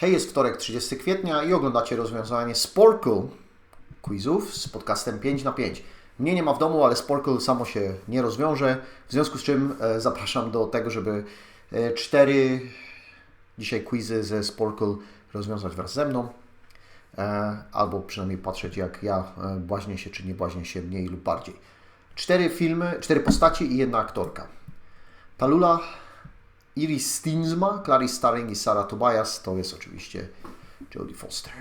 Hej, jest wtorek 30 kwietnia i oglądacie rozwiązanie Sporkle quizów z podcastem 5 na 5. Mnie nie ma w domu, ale Sporkle samo się nie rozwiąże, w związku z czym e, zapraszam do tego, żeby e, cztery dzisiaj quizy ze Sporkle rozwiązać wraz ze mną. E, albo przynajmniej patrzeć, jak ja błaźnię się, czy nie błaźnię się mniej lub bardziej. Cztery filmy, cztery postaci i jedna aktorka. Talula, Iris Stinsma, Clarice Starling i Sarah Tobias to jest oczywiście Jodie Foster.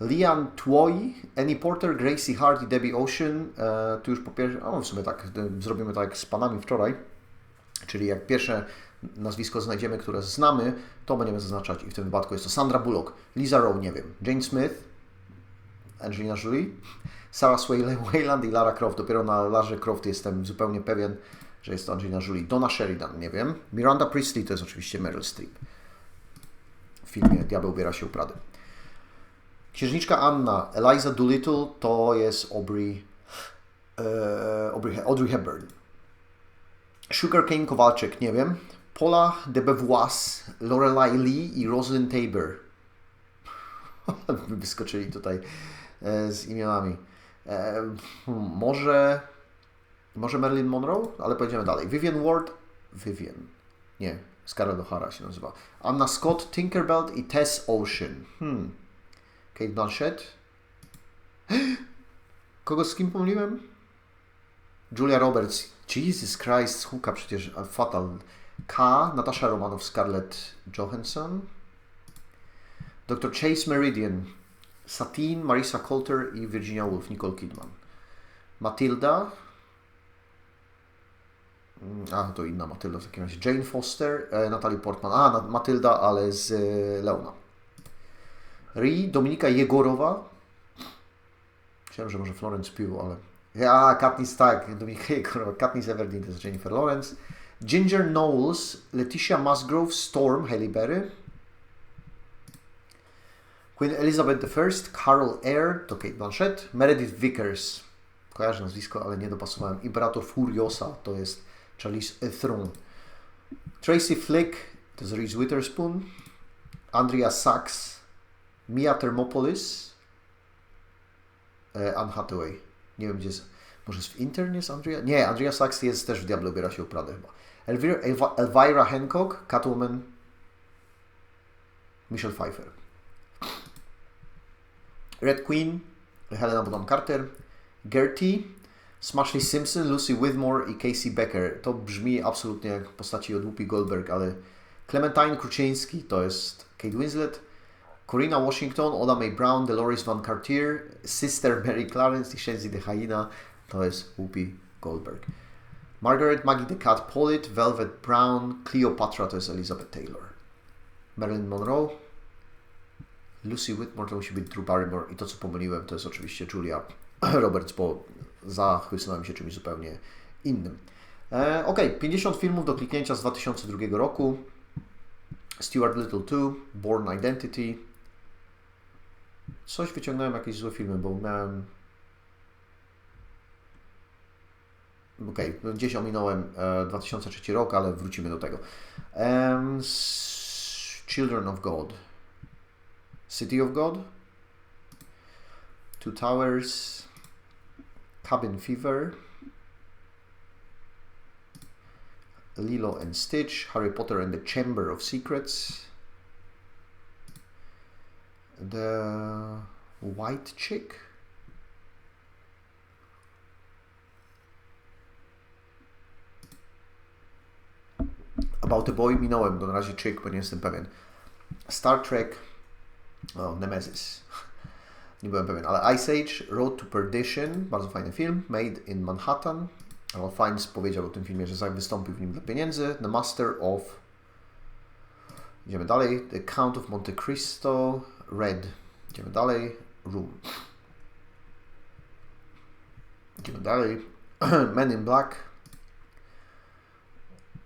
Liam Twoy, Annie Porter, Gracie Hart i Debbie Ocean. E, tu już po pierwsze, a w sumie tak, e, zrobimy tak z panami wczoraj. Czyli jak pierwsze nazwisko znajdziemy, które znamy, to będziemy zaznaczać i w tym wypadku jest to Sandra Bullock, Lisa Rowe, nie wiem, Jane Smith, Angelina Jolie, Sarah Swayle, Wayland i Lara Croft. Dopiero na Larze Croft jestem zupełnie pewien, że jest to Angelina Jolie. Donna Sheridan, nie wiem. Miranda Priestley to jest oczywiście Meryl Streep. W filmie Diabeł ubiera się u Prady. Księżniczka Anna, Eliza Doolittle to jest Aubrey, e, Aubrey, Audrey Hepburn. Sugarcane Kowalczyk, nie wiem. Paula de Beauvois, Lorelai Lee i Rosalind Tabor. Wyskoczyli tutaj e, z imionami. E, hmm, może może Marilyn Monroe? Ale pojedziemy dalej. Vivian Ward. Vivian. Nie. Scarlett O'Hara się nazywa. Anna Scott, Tinkerbell i Tess Ocean. Hmm. Kate Blanchett. Kogo z kim pomyliłem? Julia Roberts. Jesus Christ, huka przecież Fatal. K. Natasza Romanow, Scarlett Johansson. Dr. Chase Meridian. Satine, Marisa Coulter i Virginia Woolf, Nicole Kidman. Matilda. A, to inna Matylda w takim razie. Jane Foster, e, Natalie Portman. A, Matylda, ale z e, Leona. Ri, Dominika Jegorowa. Myślałem, że może Florence Pugh, ale... Ja, Katniss, tak. Dominika Jegorowa. Katniss Everdeen to jest Jennifer Lawrence. Ginger Knowles, Leticia Musgrove, Storm, Halle Berry. Queen Elizabeth I, Carol Air, to Kate Blanchett. Meredith Vickers, kojarzę nazwisko, ale nie dopasowałem. Imperator Furiosa, to jest Charlize Theron. Tracy Flick, to Reese Witherspoon. Andrea Sachs, Mia Thermopolis, e, Anne Hathaway. Nie wiem, gdzie jest. Może jest w Intern jest Andrea? Nie, Andrea Sachs jest też w Diablo ubiera się u Prady chyba. Elvira, Elva, Elvira Hancock, Catwoman, Michelle Pfeiffer. Red Queen, Helena Bonham Carter, Gertie, Smashley Simpson, Lucy Whitmore i Casey Becker. To brzmi absolutnie jak postaci od Whoopi Goldberg, ale Clementine Kruczynski to jest Kate Winslet, Corina Washington, Oda Mae Brown, Dolores Van Cartier, Sister Mary Clarence i Shenzi de Haina to jest Whoopi Goldberg. Margaret Maggie the Cat Pollitt, Velvet Brown, Cleopatra to jest Elizabeth Taylor. Marilyn Monroe, Lucy Whitmore to musi być Drew Barrymore i to co pomyliłem to jest oczywiście Julia Roberts, bo zachłysnąłem się czymś zupełnie innym. E, ok, 50 filmów do kliknięcia z 2002 roku. Stuart Little 2, Born Identity. Coś wyciągnąłem, jakieś złe filmy, bo miałem... Ok, gdzieś ominąłem e, 2003 rok, ale wrócimy do tego. Um, Children of God. City of God. Two Towers. Cabin Fever, Lilo and Stitch, Harry Potter and the Chamber of Secrets, The White Chick, About the Boy minąłem, do na razie Chick, bo nie jestem pewien. Star Trek, oh, Nemesis. Nie byłem pewien, ale Ice Age, Road to Perdition, bardzo fajny film, Made in Manhattan. Ralph Fiennes powiedział o tym filmie, że wystąpił w nim dla pieniędzy. The Master of... Idziemy dalej. The Count of Monte Cristo, Red. Idziemy dalej. Room. Idziemy dalej. Men in Black.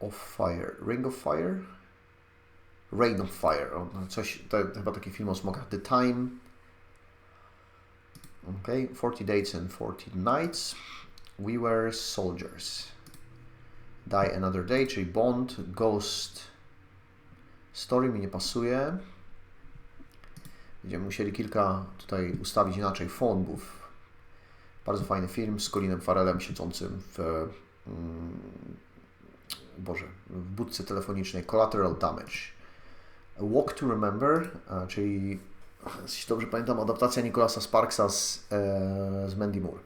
Of Fire. Ring of Fire? Rain of Fire. O, no coś, to chyba taki film o smokach. The Time. Okay, 40 days and 40 nights. We were soldiers. Die Another Day, czyli Bond, Ghost. Story mi nie pasuje. Będziemy musieli kilka tutaj ustawić inaczej fonbów. Bardzo fajny film z Colinem Farelem siedzącym w mm, Boże, w budce telefonicznej Collateral Damage. A Walk to Remember, czyli jeśli dobrze pamiętam, adaptacja Nicolasa Sparksa z, e, z Mandy Moore.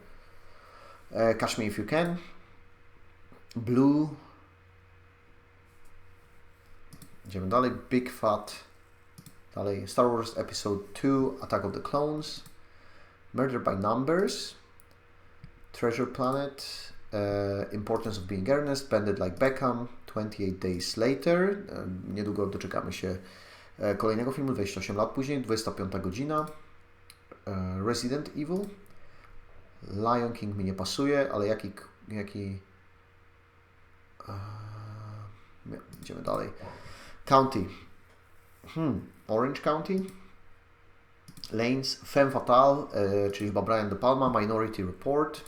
E, Catch Me If You Can, Blue, idziemy dalej, Big Fat, dalej. Star Wars Episode 2, Attack of the Clones, Murder by Numbers, Treasure Planet, uh, Importance of Being Earnest, Banded Like Beckham, 28 Days Later, uh, niedługo doczekamy się E, kolejnego filmu 28 lat później, 25 godzina. E, Resident Evil. Lion King mi nie pasuje, ale jaki. jaki uh, idziemy dalej. County. Hmm. Orange County. Lanes. Femme Fatale, e, czyli chyba Brian De Palma. Minority Report.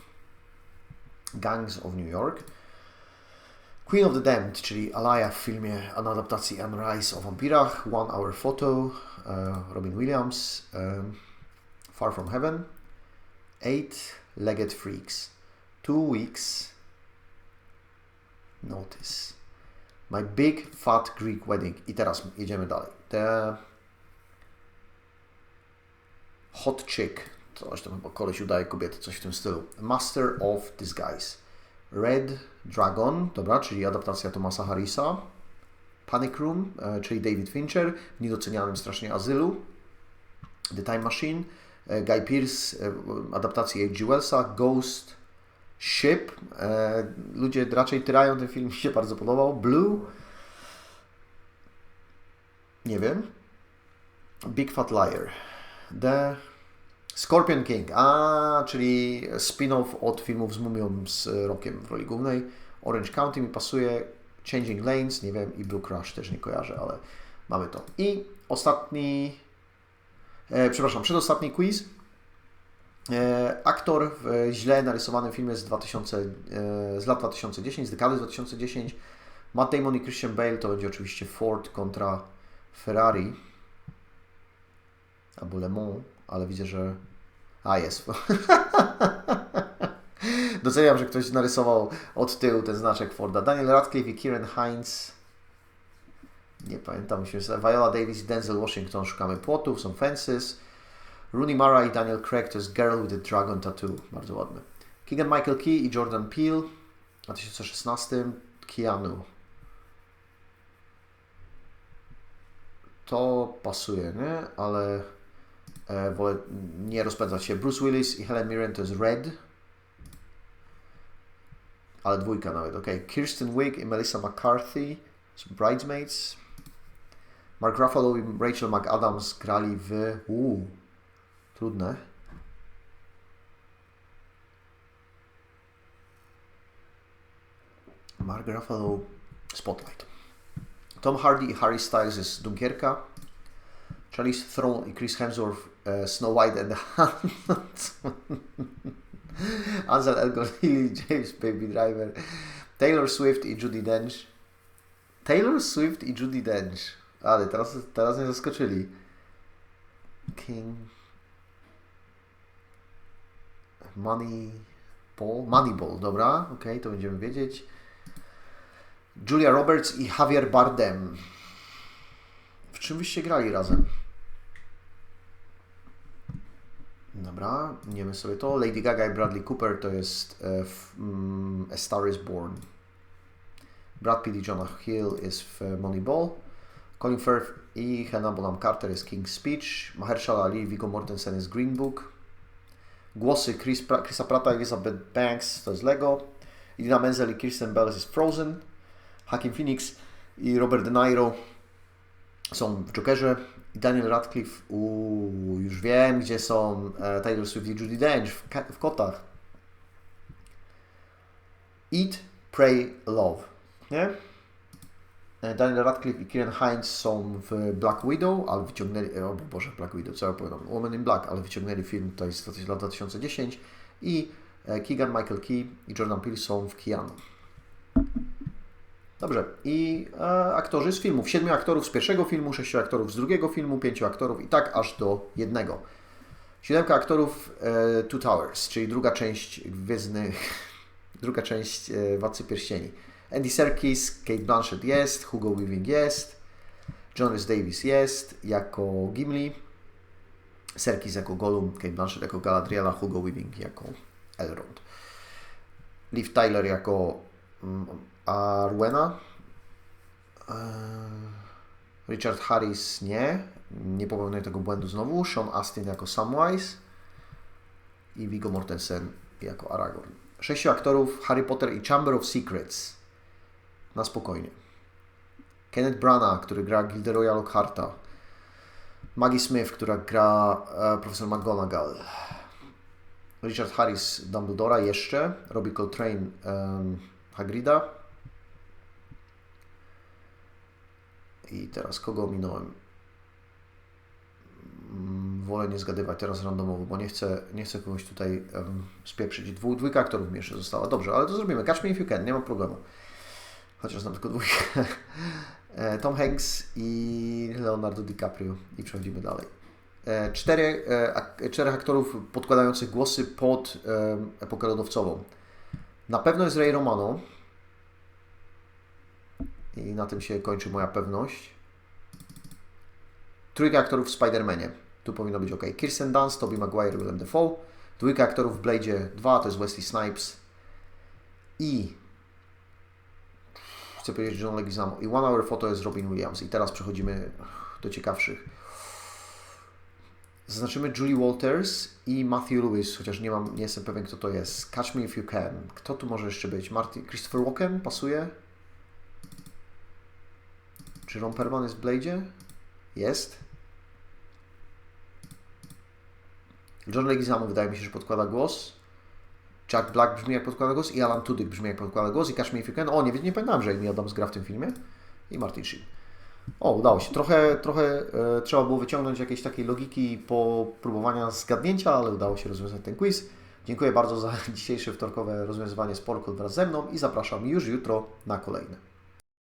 Gangs of New York. Queen of the Damned, czyli Alaya w filmie na adaptacji Anne Rice o wampirach, One Hour Photo, uh, Robin Williams, um, Far From Heaven, Eight Legged Freaks, Two Weeks, Notice, My Big Fat Greek Wedding. I teraz jedziemy dalej. The Hot Chick, coś tam chyba koleś udaje kobiety, coś w tym stylu. Master of Disguise. Red Dragon, dobra, czyli adaptacja Thomasa Harrisa. Panic Room, e, czyli David Fincher, w niedocenianym strasznie Azylu. The Time Machine, e, Guy Pearce, e, adaptacji H.G. Wellsa, Ghost Ship. Ludzie raczej tyrają, ten film mi się bardzo podobał. Blue. Nie wiem. Big Fat Liar. The Scorpion King, a czyli spin-off od filmów z Mumią z Rokiem w roli głównej. Orange County mi pasuje, Changing Lanes, nie wiem, i Blue Crush też nie kojarzę, ale mamy to. I ostatni, e, przepraszam, przedostatni quiz. E, aktor w źle narysowanym filmie z, 2000, e, z lat 2010, z dekady 2010. Matt Damon i Christian Bale to będzie oczywiście Ford kontra Ferrari albo Le Mans, ale widzę, że... A, jest. Doceniam, że ktoś narysował od tyłu ten znaczek Forda. Daniel Radcliffe i Kieran Hines. Nie pamiętam. Viola Davis i Denzel Washington szukamy płotów, są fences. Rooney Mara i Daniel Craig to jest Girl with a Dragon Tattoo. Bardzo ładny. Keegan Michael Key i Jordan Peele w 2016. Keanu. To pasuje, nie? Ale wolę nie rozpędzać się. Bruce Willis i Helen Mirren to jest Red ale dwójka nawet, ok. Kirsten Wiig i Melissa McCarthy z Bridesmaids. Mark Ruffalo i Rachel McAdams grali w... Uuu, trudne. Mark Ruffalo, Spotlight. Tom Hardy i Harry Styles jest Dunkierka. Charlize Theron i Chris Hemsworth uh, Snow White and the Hunt. Ansel Elgort, Lily James, Baby Driver, Taylor Swift i Judy Dench. Taylor Swift i Judy Dench. Ale teraz, teraz mnie zaskoczyli. King. Money Ball. Moneyball, dobra, ok, to będziemy wiedzieć. Julia Roberts i Javier Bardem. W czym byście grali razem? Dobra, niemy sobie to. Lady Gaga i Bradley Cooper to jest e, w, mm, A Star is Born. Brad Pitt i Jonah Hill jest w Moneyball. Colin Firth i Helena Bonham Carter jest King's Speech. Mahershala Ali i Viggo Mortensen jest Green Book. Głosy Chris pra Chrisa Prata i Elizabeth Banks to jest Lego. Idina Menzel i Kirsten Bell jest Frozen. Hakim Phoenix i Robert De Niro są w Jokerze. I Daniel Radcliffe, uuu, już wiem, gdzie są e, Taylor Swift i Judy Dench w, w kotach. Eat, Pray, Love. Nie? E, Daniel Radcliffe i Kieran Hines są w Black Widow, ale wyciągnęli, o Boże, Black Widow, co ja opowiadam, Woman in Black, ale wyciągnęli film to jest z lat 2010 i e, Keegan Michael Key i Jordan Peele są w Keanu. Dobrze. I e, aktorzy z filmów. Siedmiu aktorów z pierwszego filmu, sześciu aktorów z drugiego filmu, pięciu aktorów i tak aż do jednego. Siódemka aktorów e, Two Towers, czyli druga część Gwiezdnych, druga część e, Władcy Pierścieni. Andy Serkis, Kate Blanchett jest, Hugo Weaving jest, John Davis jest jako Gimli, Serkis jako Gollum, Kate Blanchett jako Galadriela, Hugo Weaving jako Elrond. Liv Tyler jako mm, Arwena. Eee, Richard Harris nie. Nie popełnię tego błędu znowu. Sean Astin jako Samwise i Viggo Mortensen jako Aragorn. Sześciu aktorów Harry Potter i Chamber of Secrets. Na spokojnie. Kenneth Branagh, który gra Gilderoya Lockharta. Maggie Smith, która gra e, profesor McGonagall. Richard Harris Dumbledora jeszcze. Robbie Coltrane Hagrida. I teraz kogo ominąłem? Mm, Wolę nie zgadywać teraz randomowo, bo nie chcę, nie chcę kogoś tutaj um, spieprzyć. Dwu, dwójka aktorów mi jeszcze została. Dobrze, ale to zrobimy. Catch me if you can, nie ma problemu. Chociaż znam tylko dwójkę. E, Tom Hanks i Leonardo DiCaprio. I przechodzimy dalej. E, Cztery, e, czterech aktorów podkładających głosy pod epokę lodowcową. Na pewno jest Ray Romano. I na tym się kończy moja pewność. Trójka aktorów w Spider-Manie. Tu powinno być ok. Kirsten Dunst, Tobey Maguire, Willem Dafoe. Dwójka aktorów w Blade'zie 2 to jest Wesley Snipes. I chcę powiedzieć John Leguizamo. I One Hour Photo jest Robin Williams. I teraz przechodzimy do ciekawszych. Zaznaczymy Julie Walters i Matthew Lewis, chociaż nie mam, nie jestem pewien kto to jest. Catch Me If You Can. Kto tu może jeszcze być? Marty, Christopher Walken pasuje? Czy Ron Perlman jest w Blade'zie? Jest. John Leguizamo wydaje mi się, że podkłada głos. Jack Black brzmi jak podkłada głos i Alan Tudyk brzmi jak podkłada głos i You Can. O, nie, nie pamiętałem, że Amy Adams gra w tym filmie. I Martin Sheen. O, udało się. Trochę, trochę e, trzeba było wyciągnąć jakiejś takiej logiki po próbowania zgadnięcia, ale udało się rozwiązać ten quiz. Dziękuję bardzo za dzisiejsze wtorkowe rozwiązywanie sporku wraz ze mną i zapraszam już jutro na kolejne.